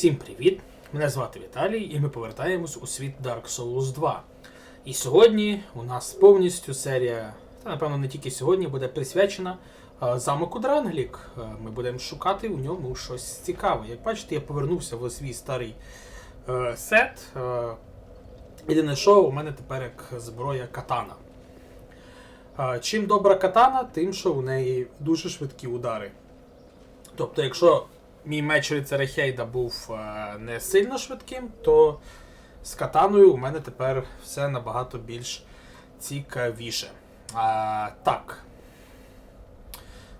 Всім привіт! Мене звати Віталій, і ми повертаємось у світ Dark Souls 2. І сьогодні у нас повністю серія, та напевно не тільки сьогодні, буде присвячена замку Дранглік. Ми будемо шукати у ньому щось цікаве. Як бачите, я повернувся в свій старий е, сет. Е, єдине, що у мене тепер як зброя катана. Е, чим добра катана, тим, що у неї дуже швидкі удари. Тобто, якщо мій меч рицаря Хейда був е, не сильно швидким, то з катаною у мене тепер все набагато більш цікавіше. А, так.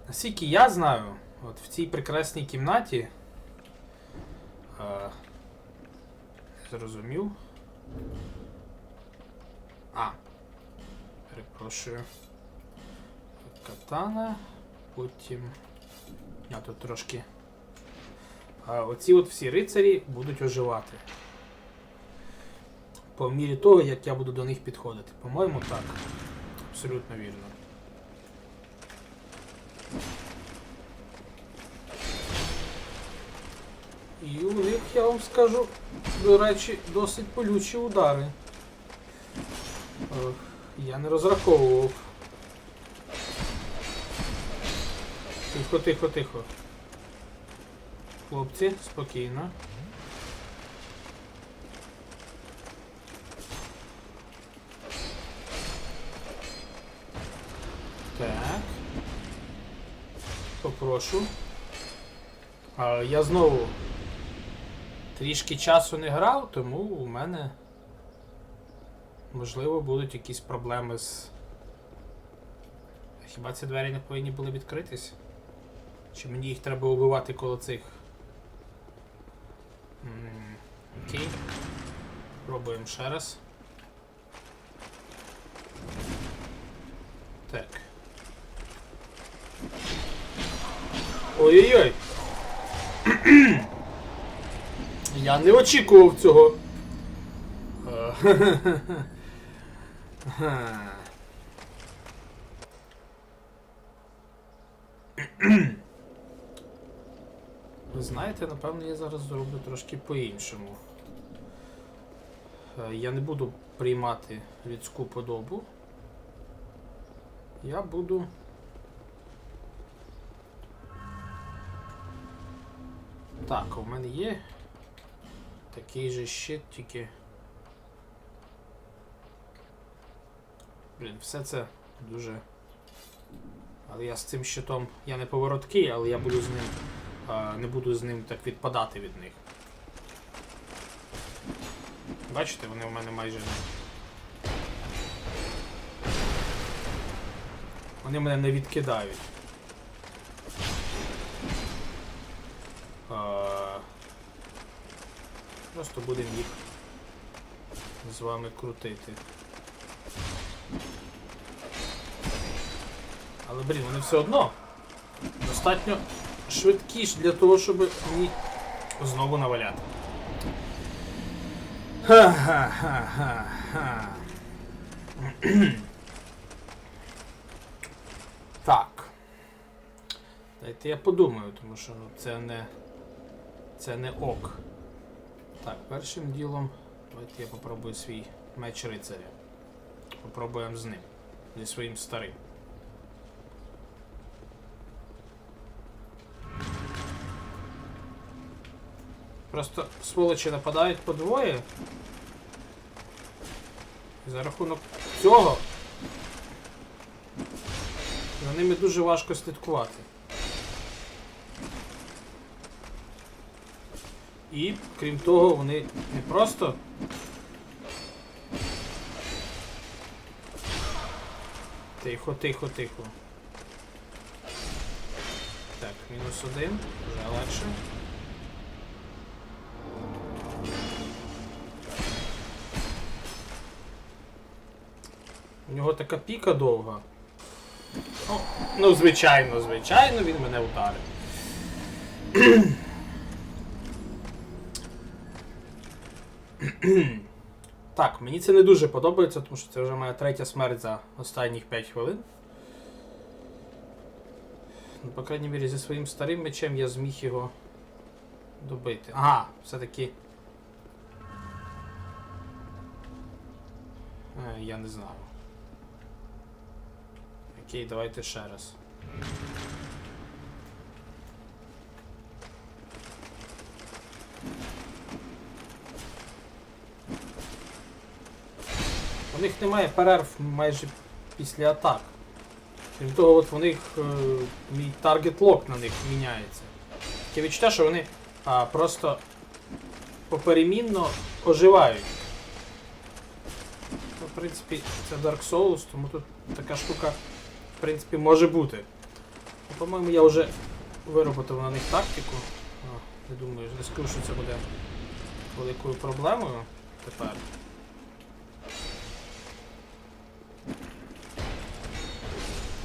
Наскільки я знаю, от в цій прекрасній кімнаті. Е, зрозумів. А. Перепрошую. Катана. Потім. Я тут трошки. А оці от всі рицарі будуть оживати. По мірі того, як я буду до них підходити. По-моєму, так. Абсолютно вірно. І у них, я вам скажу, до речі, досить болючі удари. Я не розраховував. Тихо, тихо, тихо. Хлопці, спокійно. Так. Попрошу. А, я знову трішки часу не грав, тому у мене можливо будуть якісь проблеми з. Хіба ці двері не повинні були відкритись? Чи мені їх треба убивати коло цих? Окей. Пробуємо ще раз. Так. Ой-ой-ой! Я не очікував цього. Е, Ага. Ви знаєте, напевно, я зараз зроблю трошки по-іншому. Е, Я не буду приймати людську подобу. Я буду. Так, у мене є такий же щит, тільки. Блін, все це дуже. Але я з цим щитом. Я не повороткий, але я буду з ним. Не буду з ним так відпадати від них. Бачите, вони в мене майже не. Вони мене не відкидають. Просто будемо їх з вами крутити. Але, блін, вони все одно достатньо швидкі ж для того, щоб мені знову наваляти. Ха-ха-ха-ха-ха. Так. Дайте я подумаю, тому що ну, це не. Це не ок. Так, першим ділом. Давайте я попробую свій меч рицаря. Попробуємо з ним. Зі своїм старим. Просто сволочі нападають по двоє. За рахунок цього за ними дуже важко слідкувати. І, крім того, вони не просто. Тихо, тихо, тихо. Так, мінус один, вже легше. У нього така піка довга. Ну, ну звичайно, звичайно, він мене ударив. так, мені це не дуже подобається, тому що це вже моя третя смерть за останніх 5 хвилин. Ну, по крайній мірі, зі своїм старим мечем я зміг його добити. Ага, все-таки. Е, я не знаю. Окей, давайте ще раз. У них немає перерв майже після атак. Крім того, от в них е, мій таргет лок на них міняється. Таке відчуття, що вони а, просто поперемінно оживають. Ну, в принципі, це Dark Souls, тому тут така штука, в принципі, може бути. Ну, По-моєму, я вже вироботив на них тактику. Не думаю, не що це буде великою проблемою тепер.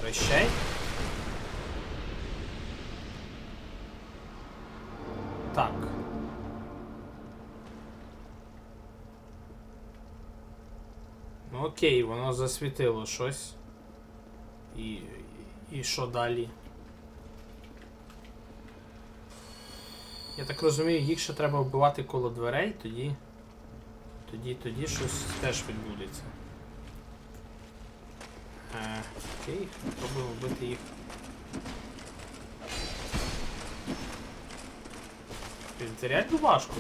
Прощай. Так. Ну окей, воно засвітило щось. І. І що далі? Я так розумію, їх ще треба вбивати коло дверей, тоді. Тоді, тоді щось теж відбудеться. Е, окей, спробуємо вбити їх. Це реально важко.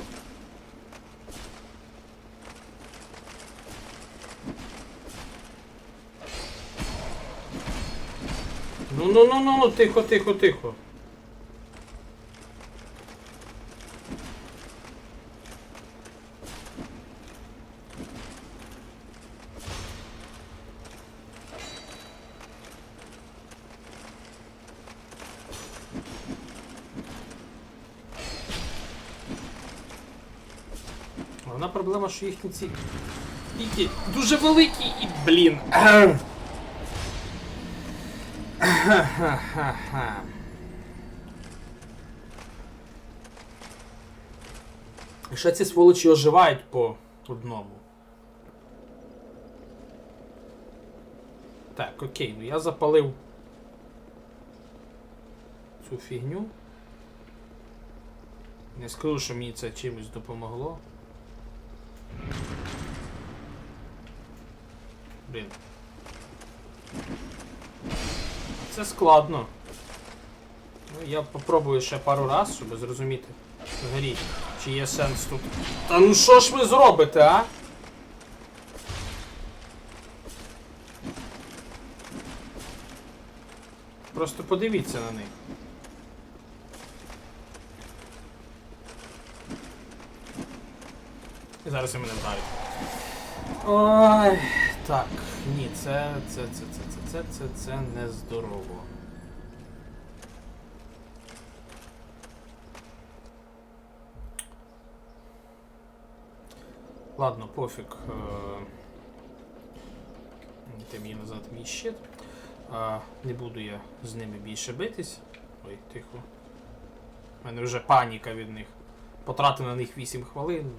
Ну ну ну ну ну тихо, тихо, тихо. Головна проблема, що їхні ці піки дуже великі і, блін. І ще ці сволочі оживають по одному. Так, окей, ну я запалив цю фігню. Не скажу, що мені це чимось допомогло. Блін. Це складно. Ну, я попробую ще пару раз, щоб зрозуміти взагалі, чи є сенс тут. Та ну що ж ви зробите, а? Просто подивіться на них. І зараз вони мене вдарять. Ой, так, ні, це, це, це, це, це, це, це, це не здорово. Ладно, пофіг. е, Дайте мені назад мій щит. А, не буду я з ними більше битись. Ой, тихо. У мене вже паніка від них. Потратив на них 8 хвилин.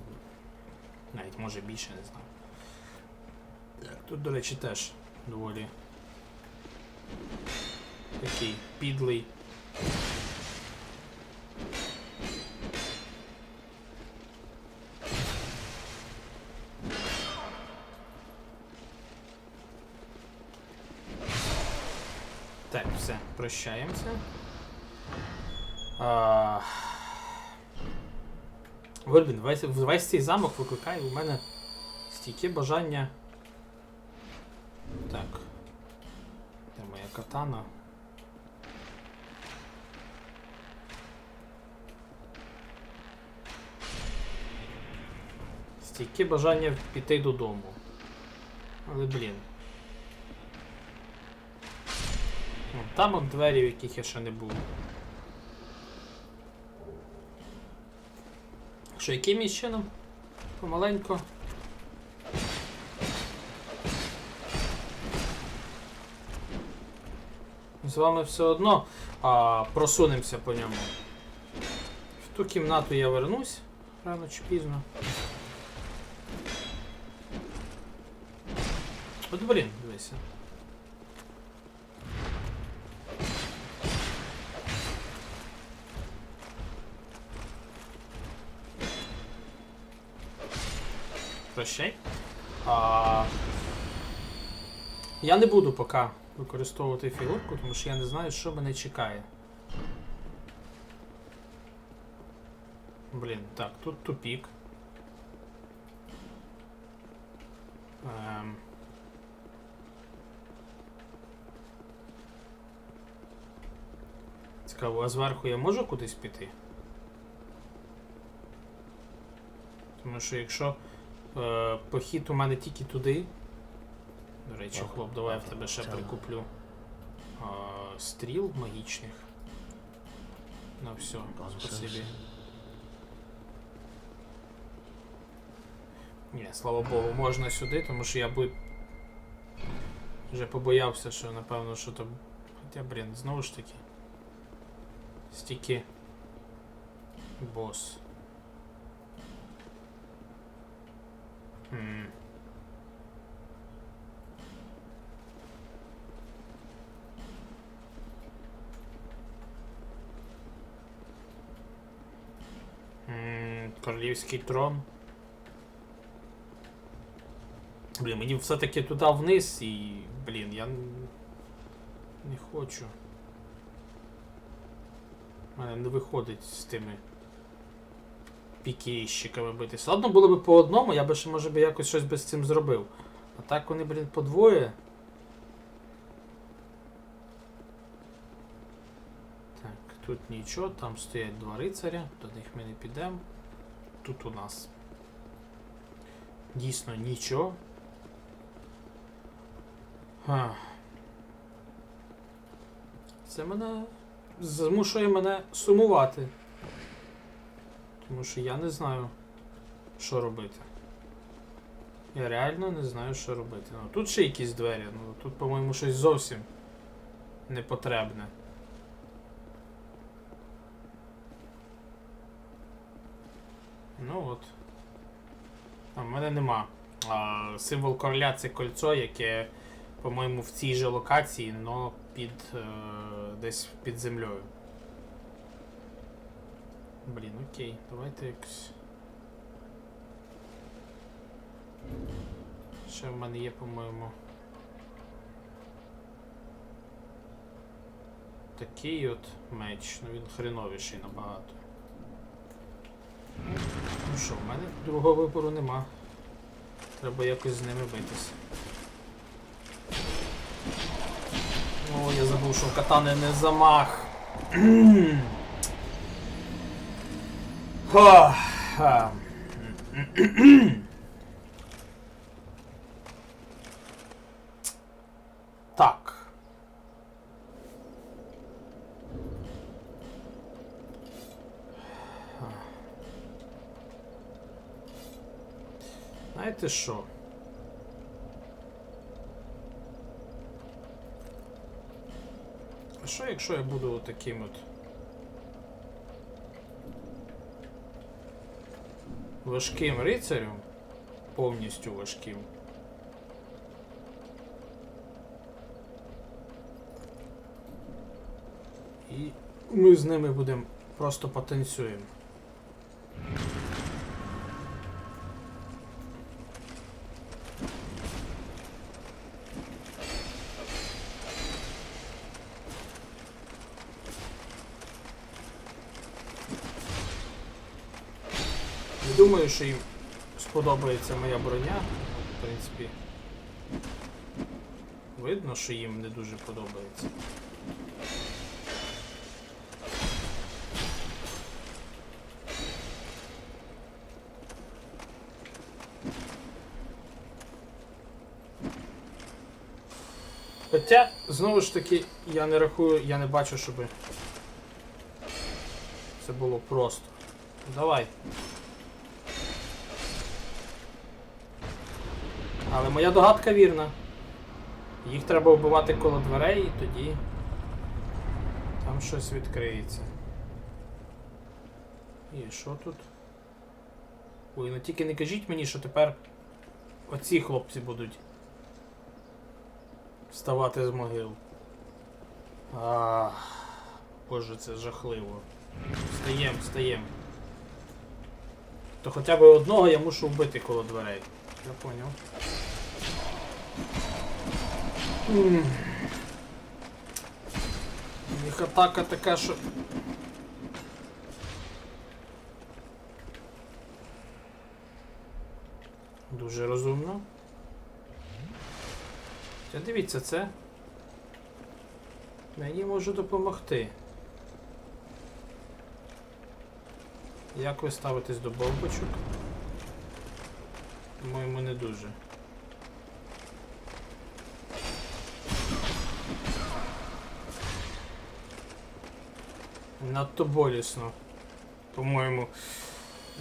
Навіть може більше, не знаю. Тут, до речі, теж доволі такий підлий. Так, все, прощаємося. А... Вольбін, весь, весь цей замок викликає у мене стійке бажання. Так. Катана? Стійке бажання піти додому. Але блін. Там от двері, в яких я ще не був. Що, яким чином? Помаленько. з вами все одно а, просунемося по ньому. В ту кімнату я вернусь рано чи пізно. От блін, дивися. Прощай. А... Я не буду поки використовувати фігурку, тому що я не знаю, що мене чекає. Блін, так, тут тупік. Ем... Цікаво, а зверху я можу кудись піти? Тому що якщо е, похід у мене тільки туди. До речі, хлоп, давай я в тебе ще прикуплю е, стріл магічних. Ну все, спасибі. Ні, слава Богу, можна сюди, тому що я би вже побоявся, що напевно, що там. Хоча, блін, знову ж таки. Стільки. Бос. М. Королівський трон. Блін, мені все-таки туди вниз і. Блін, я не хочу. У мене не виходить з тими пікейщиками битися. Ладно було б по одному, я би ще може би якось щось би з цим зробив. А так вони, блін, по двоє. Так, тут нічого, там стоять два рицаря, до них ми не підемо. Тут у нас дійсно нічого. Ха. Це мене змушує мене сумувати. Тому що я не знаю, що робити. Я реально не знаю, що робити. Ну тут ще якісь двері, ну тут, по-моєму, щось зовсім непотребне. Ну от. А в мене нема. А, символ короля це кольцо, яке, по-моєму, в цій же локації, но під е, десь під землею. Блін, окей, давайте якось. Ще в мене є, по-моєму. Такий от меч, ну він хреновіший набагато. Ну що, в мене другого вибору нема. Треба якось з ними битися. О, я забув, що катани не замах. Ха, ха. Так. Знаєте що? А що якщо я буду таким от важким рицарем? Повністю важким. І ми з ними будемо просто потанцюємо. Не думаю, що їм сподобається моя броня. В принципі. Видно, що їм не дуже подобається. Хоча, знову ж таки, я не рахую, я не бачу, щоб це було просто. Давай. Але моя догадка вірна. Їх треба вбивати коло дверей і тоді там щось відкриється. І що тут? Ой, ну тільки не кажіть мені, що тепер оці хлопці будуть вставати з могил. Ах, боже, це жахливо. Встаєм, встаєм. То хоча б одного я мушу вбити коло дверей. я поняв. У них атака така, що. Дуже розумно. Та дивіться, це. Мені може допомогти. Як ви ставитесь до бомбочок? По-моєму, не дуже. Надто болісно. По-моєму.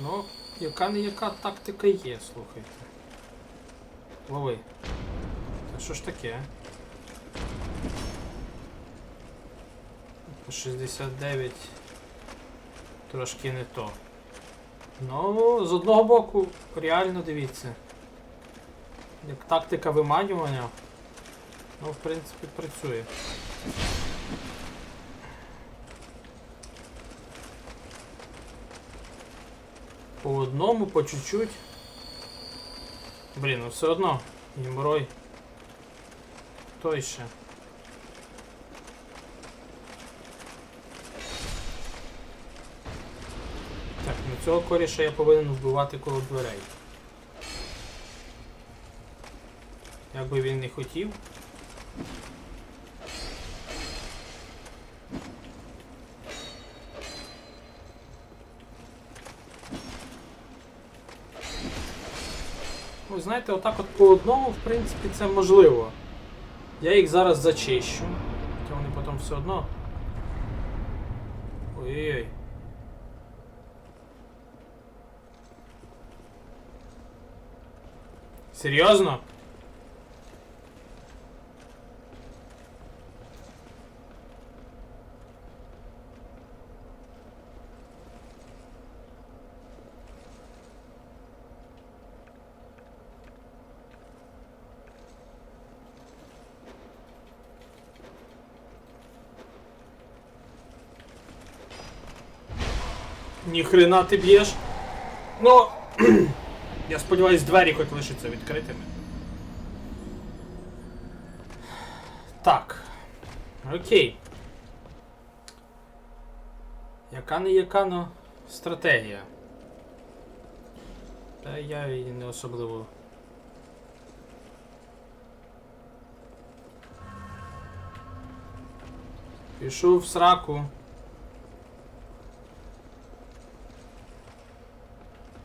Ну, яка не яка тактика є, слухайте. Лови. Та що ж таке? По 69 трошки не то. Ну, з одного боку, реально дивіться. Як тактика виманювання, ну, в принципі, працює. По одному, по чуть-чуть. Блін, ну все одно. Геморой. Той ще. Так, ну цього коріша я повинен вбивати коло дверей. Як би він не хотів. Ви знаєте, отак от по одному, в принципі, це можливо. Я їх зараз зачищу. Хоча вони потім все одно. Ой-ой-ой. Серйозно? Ніхрена ти б'єш. Ну. Я сподіваюсь, двері хоч лишаться відкритими. Так. Окей. Яка не яка, но стратегія. Та я її не особливо. Пішов в сраку.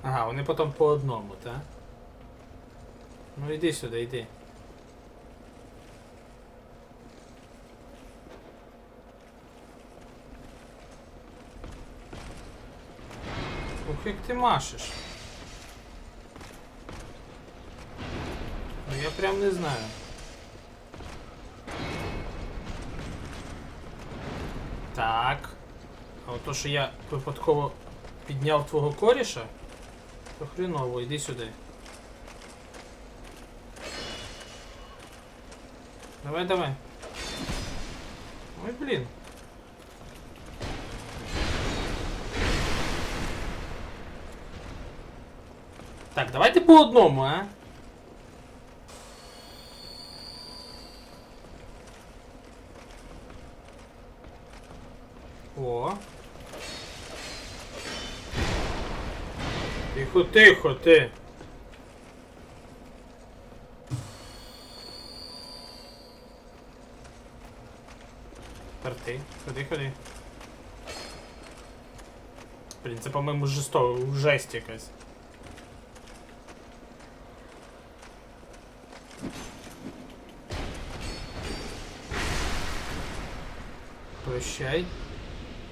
Ага, вони потім по одному, так? Ну йди сюди, йди. Ух, як ти машеш. Ну я прям не знаю. Так. А от то, що я випадково підняв твого коріша. То хреново, йди сюди. Давай, давай. Ой, блін. Так, давайте по одному, а? Тихо, тихо, ти. Тепер ти. Ходи, ходи. Блін, це, по-моєму, жесто... жесть якась. Прощай.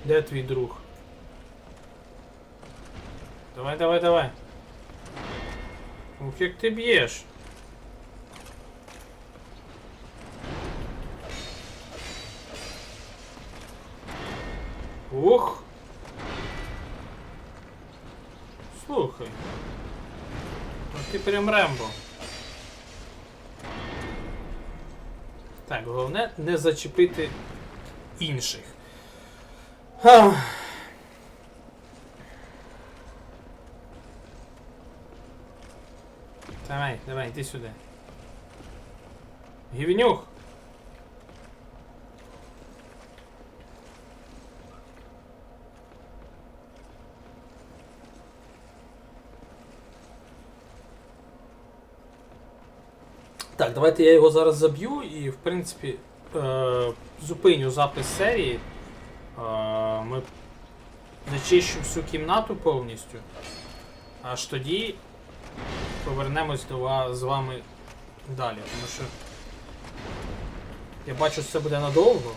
Де твій друг? Давай, давай, давай. Ух, як ти б'єш. Ух. Слухай. Ну ти прям Рембо. Так, головне не зачепити інших. Ах. Давай, давай, йди сюди. Гівнюх! Так, давайте я його зараз заб'ю і, в принципі, е, зупиню запис серії. Е, ми зачищу всю кімнату повністю. Аж тоді повернемось до вас з вами далі, тому що я бачу, що це буде надовго.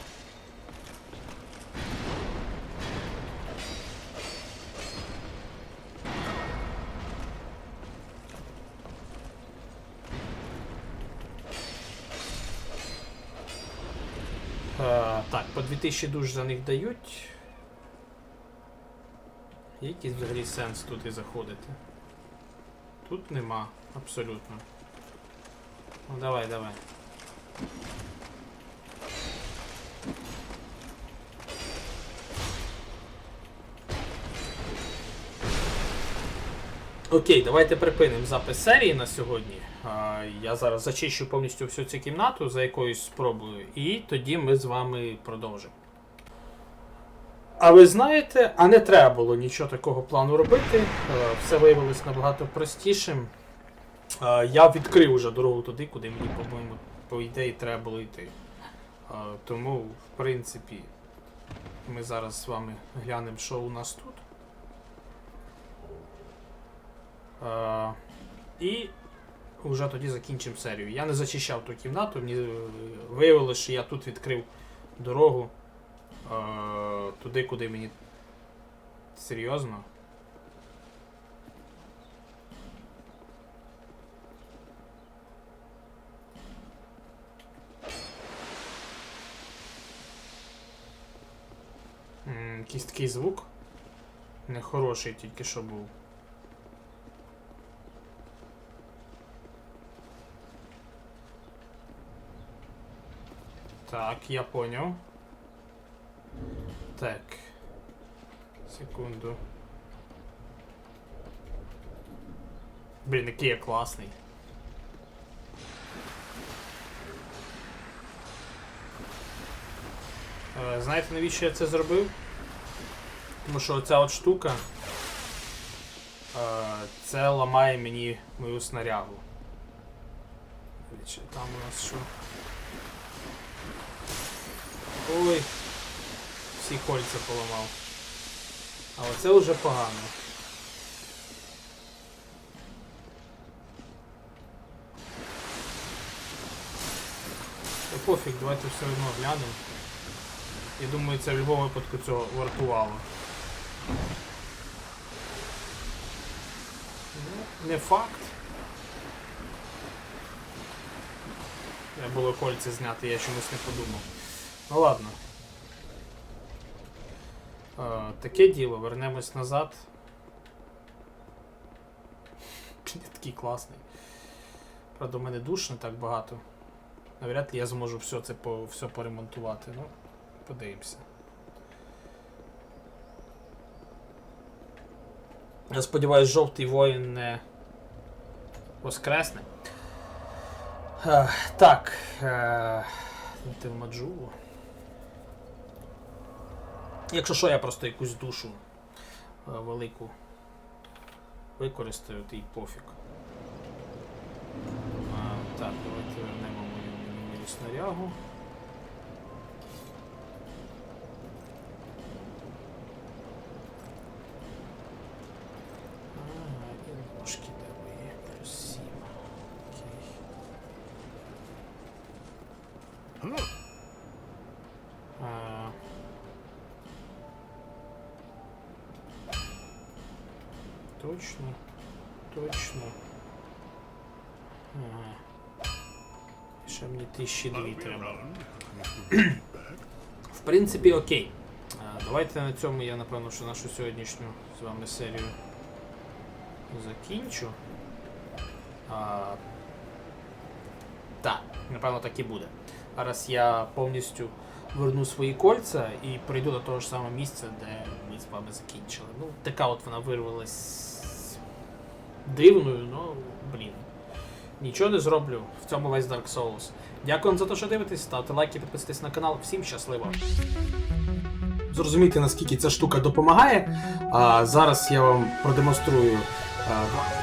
Е, так, по 2000 душ за них дають. Є якийсь взагалі сенс туди заходити? Тут нема, абсолютно. Ну давай, давай. Окей, давайте припинимо запис серії на сьогодні. Я зараз зачищу повністю всю цю кімнату за якоюсь спробою, і тоді ми з вами продовжимо. А ви знаєте, а не треба було нічого такого плану робити. Е, Все виявилось набагато простішим. Е, Я відкрив уже дорогу туди, куди мені, по-моєму, по ідеї треба було йти. Е, Тому, в принципі, ми зараз з вами глянемо, що у нас тут. І вже тоді закінчимо серію. Я не зачищав ту кімнату, мені виявилося, що я тут відкрив дорогу туди, куди мені. Серйозно? Якийсь такий звук. Нехороший тільки що був. Так, я понял. Так. Секунду. Блін, який я класний. Е, Знаєте, навіщо я це зробив? Тому що оця от штука. е, Це ламає мені мою снарягу. Там у нас що? Ой, всі кольця поламав. Але це вже погано. Та пофіг, давайте все одно глянемо. Я думаю, це в будь-якому випадку цього вартувало. Ну, Не факт. Треба було кольця зняти, я чомусь не подумав. Ну ладно. Е, таке діло, вернемось назад. Я такий класний. Правда, у мене душ не так багато. Навряд ли я зможу все це по, все поремонтувати. Ну, подивимося. Я сподіваюсь, жовтий воїн не воскресне. Е, так. Е, ти в Маджулу. Якщо що, я просто якусь душу е, велику використаю, то й пофіг. А, так, давайте вернемо мою, мою снарягу. Ага, і ножки де ви є? Плюс 7. Окей. А, Точно, точно. Ага. Ще мені тисячі дві треба. В принципі, окей. А, Давайте на цьому я напевно, що нашу сьогоднішню з вами серію закінчу. А, так, напевно, так і буде. Зараз я повністю верну свої кольця і прийду до того ж самого місця, де ми з вами закінчили. Ну, така от вона вирвалась дивною, ну, блін. нічого не зроблю. В цьому весь Dark Souls. Дякую вам за те, що дивитесь, ставте лайки, підписуйтесь на канал. Всім щасливо! Зрозуміти, наскільки ця штука допомагає. А зараз я вам продемонструю а,